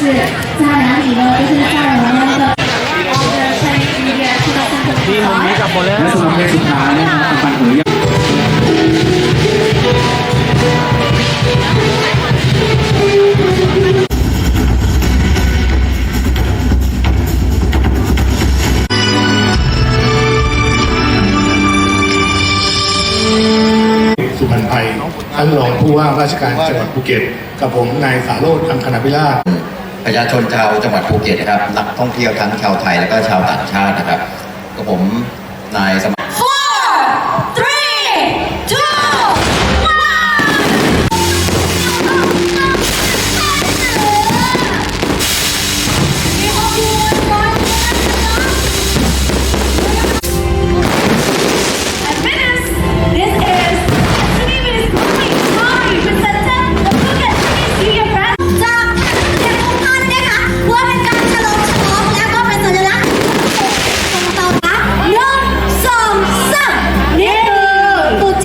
ที่มุมนี้กัเลอร์และสำหรับเพลงสุดท้ายนะรับกับสุพรรณภัยท่านรองผู้ว่าราชการจังหวัดภูเก็ต กับผมนายสาโรธอังคณาพิราช ประชาชนชาวจังหวัดภูเก็ตนะครับนักท่องเที่ยวทั้งชาวไทยและก็ชาวต่างชาตินะครับก็ผมนายสมัคร